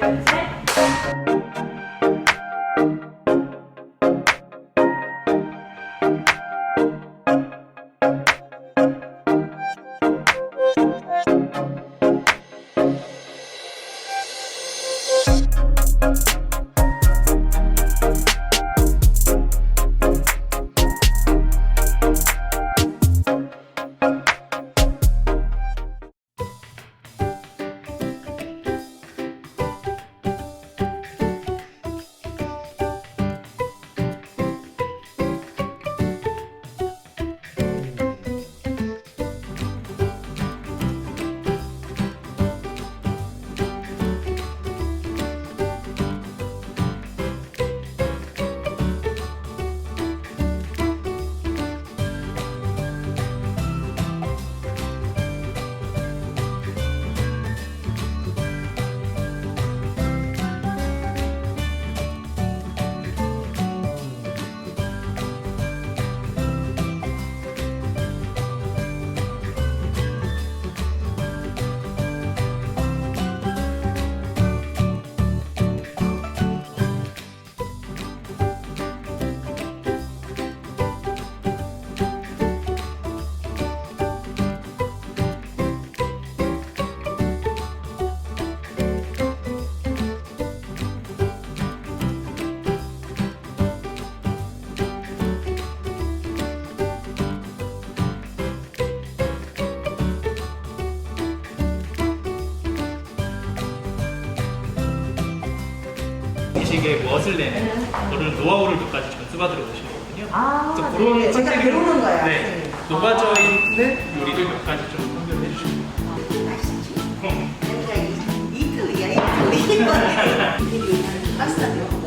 둘, 음식에 무엇을 내는 그런 노하우를 몇 가지 전수받으러 오시는 거거든요. 아, 그래서 네. 그런 제가 컨셉으로- 배우는 거야. 네. 네. 녹아져 있는 요리를 몇 가지 좀 선별해 주시면 맛있지? 음. 그러니까 이- 이틀리야, 이틀리. 이틀리 파스타도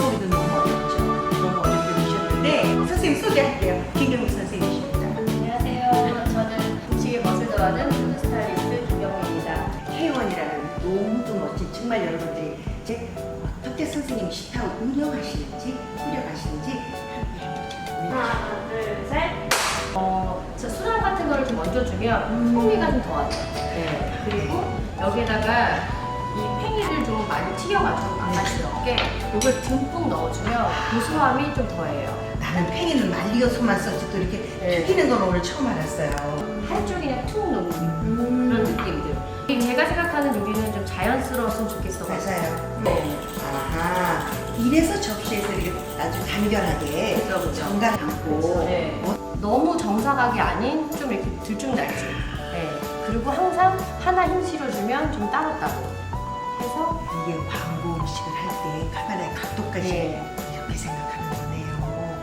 요새 뉴스 보기도 너무 어렵게 보셨는데, 선생님 소개할게요. 김경미 선생님이십니다. 안녕하세요. 저는 음식의 멋을 더하는 푸드 스타일리스트 김경미입니다. K1이라는 너무도 멋진 정말 여러분들이 제 어떻게 선생님이 식탁을 운영하시는지 꾸려가시는지 함께 하나, 둘, 셋. 어, 저 수납 같은 거를 좀 얹어주면 풍미가 좀 더하죠. 네. 그리고 여기다가 이 팽이를 좀 많이 튀겨가지고 맛 있게 이걸 듬뿍 넣어주면 고소함이 좀 더해요. 나는 팽이는 말리어서만 썼지 또 이렇게 네. 튀기는 건 오늘 처음 알았어요. 한쪽이 그냥 툭 넣는 그런 느낌들. 이 제가 생각하는 요리는 좀 자연스러웠으면 좋겠어. 맞아요. 네. 아하. 이래서 접시에서 이렇게 아주 간결하게 그죠, 그죠. 정갈 않고 네. 너무 정사각이 아닌 좀 이렇게 들쭉날쭉. 네. 그리고 항상 하나 힘 실어주면 좀 따로따로 해서 이게 광고 음식을 할 때 카메라의 각도까지 네. 이렇게 생각하는 거네요.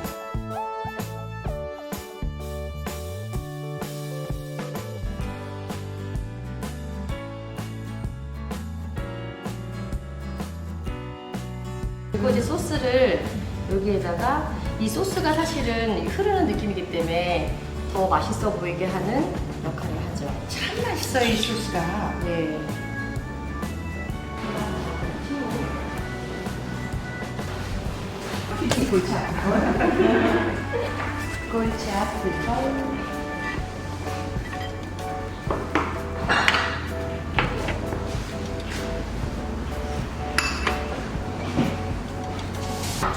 그리고 이제 소스를 여기에다가 이 소스가 사실은 흐르는 느낌이기 때문에 더 맛있어 보이게 하는 역할을 하죠. 참 맛있어요, 이 소스가. 네. 골치 아프고. 골치 아프고.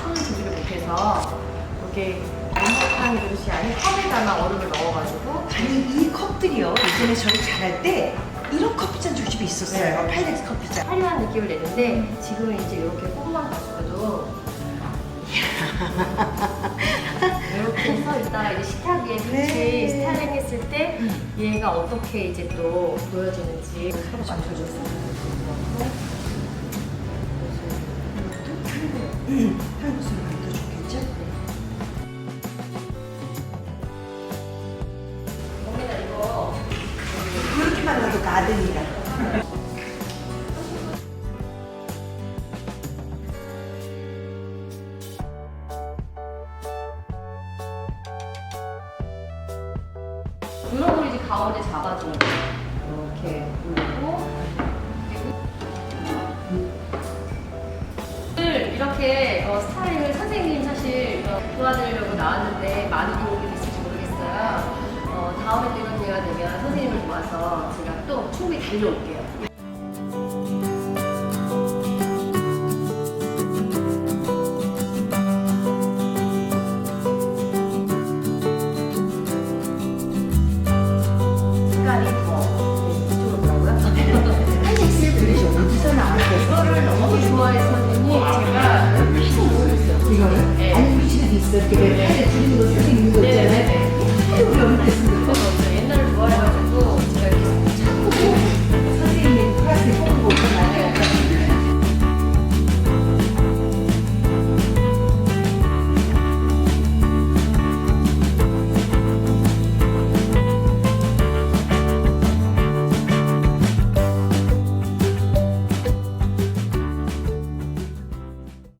초는 준비를 못해서 이렇게 넉넉한 그릇이 아닌 컵에다가 얼음을 넣어가지고 아니 이 컵들이요 예전에 저희 잘할 때 이런 커피잔 조집이 있었어요 네. 파이렉스 커피잔 화려한 느낌을 내는데 지금은 이제 이렇게 컵만 가지고도 이렇게 해서 이따가 이제 식탁 위에 같이 네. 스타일링 했을 때 얘가 어떻게 이제 또 보여지는지 서로 맞춰줘서? 거기다 이거 그렇게만 해도 가든이라. 가운데 거예요. 이렇게 올리고 오늘 이렇게 어, 스타일을 선생님 사실 어, 도와드리려고 나왔는데 많이 도움이 됐을지 모르겠어요. 어, 다음에 또 이런 기회가 되면 선생님을 도와서 제가 또 충분히 달려올게요.